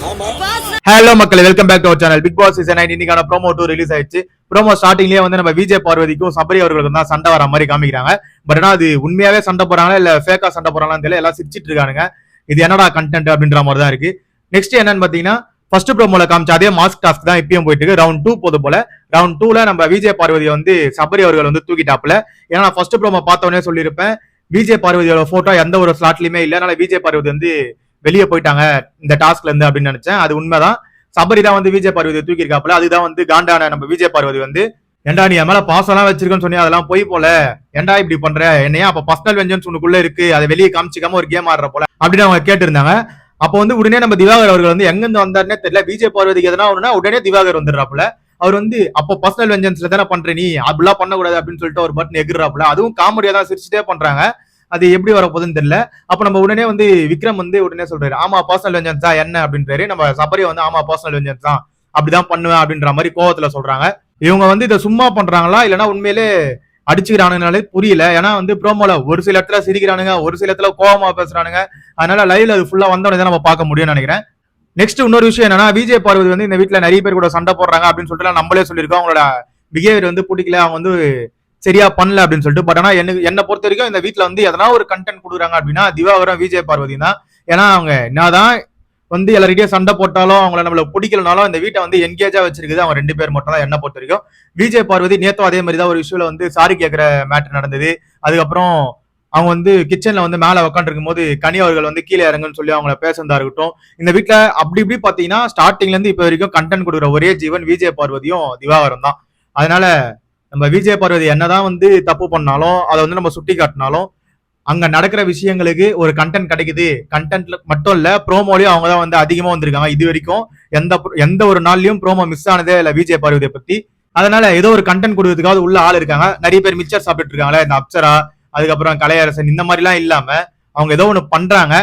Hello மக்கள் welcome back to our channel Bigg Boss season nine இன்னைக்கான promo two release ஆயிடுச்சு. Promo ஸ்டார்டிங்லேயே வந்து நம்ம விஜய் பார்வதிக்கும் சபரி அவர்களுக்கும் தான் சண்டை வர மாதிரி காமிக்கிறாங்க. பட் ஆனா அது உண்மையாவே சண்டை போறாங்களா இல்ல ஃபேக்கா சண்டை போறாங்களான்னு தெரியல. எல்லாம் சிரிச்சிட்டு இருக்காங்க இது என்னடா கண்டென்ட் அப்படின்ற மாதிரி தான் இருக்கு. நெக்ஸ்ட் என்னன்னு பாத்தீங்கன்னா ஃபர்ஸ்ட் ப்ரோமோல காமிச்ச அதே மாஸ்க் டாஸ்க் தான் இப்பயும் போயிட்டு இருக்கு. ரவுண்ட் டூ போது போல. ரவுண்ட் டூல நம்ம விஜய் பார்வதியை வந்து சபரி அவர்கள் வந்து தூக்கிட்டாப்ல ஏன்னா நான் ஃபர்ஸ்ட் ப்ரோமோ பார்த்தவொடனே சொல்லியிருப்பேன். விஜய் பார்வதியோட போட்டோ எந்த ஒரு ஸ்லாட்லயுமே இல்ல. அதனால விஜய் பார்வதி வந்து வெளியே போயிட்டாங்க இந்த டாஸ்க்ல இருந்து அப்படின்னு நினைச்சேன். அது உண்மைதான். சபரி தான் வந்து விஜய் பார்வதியை தூக்கியிருக்காப்புல. அதுதான் வந்து காண்டான நம்ம விஜய் பார்வதி வந்து ஏன்டா நீ என் மேல பாசம் எல்லாம் வச்சிருக்கேன்னு சொன்னி அதெல்லாம் போய் போல. ஏன்டா இப்படி பண்ற? என்னையா அப்ப பர்சனல் வெஞ்சன்ஸ் உனக்குள்ள இருக்கு. அதை வெளியே காமிச்சிக்காம ஒரு கேம் ஆடுற போல. அப்படின்னு அவங்க கேட்டிருந்தாங்க. அப்போ வந்து உடனே நம்ம திவாகர் அவர்கள் வந்து எங்க இருந்து வந்தாருன்னே தெரியல. விஜய் பார்வதிக்கு எதனா ஒண்ணுனா உடனே திவாகர் வந்துடுறாப்புல. அவர் வந்து அப்போ பர்சனல் வெஞ்சன்ஸ்ல தானே பண்ற நீ? அப்படிலாம் பண்ணக்கூடாது அப்படின்னு சொல்லிட்டு ஒரு பட்டன் எகிர்றாப்புல. அதுவும் காமெடியா தான் சிரிச்சுட்டே பண்றாங்க. அது எப்படி வர போகுதுன்னு தெரியல. அப்ப நம்ம உடனே வந்து விக்ரம் வந்து உடனே சொல்றாரு ஆமா பர்சனல் வெஞ்சன்ஸ் தான் என்ன? அப்படின்றாரு. நம்ம சபரி வந்து ஆமா பர்சனல் வெஞ்சன்ஸ் தான் அப்படிதான் பண்ணுவேன் அப்படின்ற மாதிரி கோவத்துல சொல்றாங்க. இவங்க வந்து இதை சும்மா பண்றாங்களா? இல்லைன்னா உண்மையிலே அடிச்சுக்கிறானுங்கனாலே புரியல. ஏன்னா வந்து ப்ரோமோல ஒரு சில இடத்துல சிரிக்கிறானுங்க ஒரு சில இடத்துல கோவமா பேசுறானுங்க. அதனால லைவ்ல அது ஃபுல்லா வந்தோடனே தான் நம்ம பார்க்க முடியும்னு நினைக்கிறேன். நெக்ஸ்ட் இன்னொரு விஷயம் என்னன்னா விஜய் பார்வதி வந்து இந்த வீட்டுல நிறைய பேர் கூட சண்டை போடுறாங்க அப்படின்னு சொல்லிட்டு நம்மளே சொல்லியிருக்கோம். அவங்களோட பிஹேவியர் வந்து பிடிக்கல. அவங்க வந்து சரியா பண்ணல அப்படின்னு சொல்லிட்டு பட் ஆனா எனக்கு என்ன பொறுத்த வரைக்கும் இந்த வீட்டுல வந்து எதனா ஒரு கண்டென்ட் கொடுக்குறாங்க அப்படின்னா திவாகரம் விஜய் பார்வதி தான். ஏன்னா அவங்க என்னதான் வந்து எல்லார்கிட்டயும் சண்டை போட்டாலும் அவங்கள நம்மள பிடிக்கலனாலும் இந்த வீட்டை வந்து என்கேஜா வச்சிருக்குது. அவங்க ரெண்டு பேர் மட்டும் தான் என்ன பொறுத்த வரைக்கும். விஜய் பார்வதி நேத்தும் அதே மாதிரி தான் ஒரு இஷ்யூல வந்து சாரி கேட்கிற மேட்டர் நடந்தது. அதுக்கப்புறம் அவங்க வந்து கிச்சன்ல வந்து மேல உட்காந்துருக்கும் போது கனி அவர்கள் வந்து கீழே இறங்குன்னு சொல்லி அவங்கள பேசுறதா இருக்கட்டும். இந்த வீட்டுல அப்படி இப்படி பாத்தீங்கன்னா ஸ்டார்டிங்ல இருந்து இப்ப வரைக்கும் கண்டென்ட் கொடுக்குற ஒரே ஜீவன் விஜய் பார்வதியும் திவாகரம் தான். அதனால நம்ம விஜய் பார்வதி என்னதான் வந்து தப்பு பண்ணாலும் அதை வந்து நம்ம சுட்டி காட்டினாலும் அங்க நடக்கிற விஷயங்களுக்கு ஒரு கண்டென்ட் கிடைக்குது. கண்டென்ட்ல மட்டும் இல்ல ப்ரோமோலயும் அவங்க தான் வந்து அதிகமா வந்திருக்காங்க இது வரைக்கும். எந்த எந்த ஒரு நாள்லயும் ப்ரோமோ மிஸ் ஆனதே இல்ல விஜய் பார்வதியை பத்தி. அதனால ஏதோ ஒரு கண்டென்ட் கொடுக்கறதுக்காவது உள்ள ஆள் இருக்காங்க. நிறைய பேர் மிச்சர் சாப்பிட்டு இருக்காங்களே இந்த அப்சரா அதுக்கப்புறம் கலையரசன் இந்த மாதிரிலாம் இல்லாம அவங்க ஏதோ ஒண்ணு பண்றாங்க.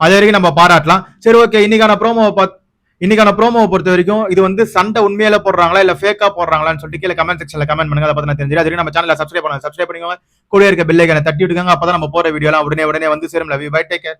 அது வரைக்கும் நம்ம பாராட்டலாம். சரி ஓகே இன்னைக்கான ப்ரோமோவை பார்த்து இன்னைக்கான ப்ரோமோவை பொறுத்த வரைக்கும் இது வந்து சண்டை உண்மையில போடுறாங்களா இல்ல ஃபேக்கா போடுறாங்களான்னு சொல்லிட்டு கீழே கமெண்ட் செக்ஷன்ல கமெண்ட் பண்ணுங்க. அதை பத்தி நான் தெரிஞ்சிடும் அது நம்ம சேனலை சப்ஸ்கிரைப் பண்ணுங்க சப்ஸ்கிரைப் பண்ணிக்கோங்க. கூட இருக்க பில்லைக்கான தட்டி விட்டுக்காங்க அப்பதான் நம்ம போற வீடியோலாம் உடனே உடனே வந்து சேரும். Love bye take care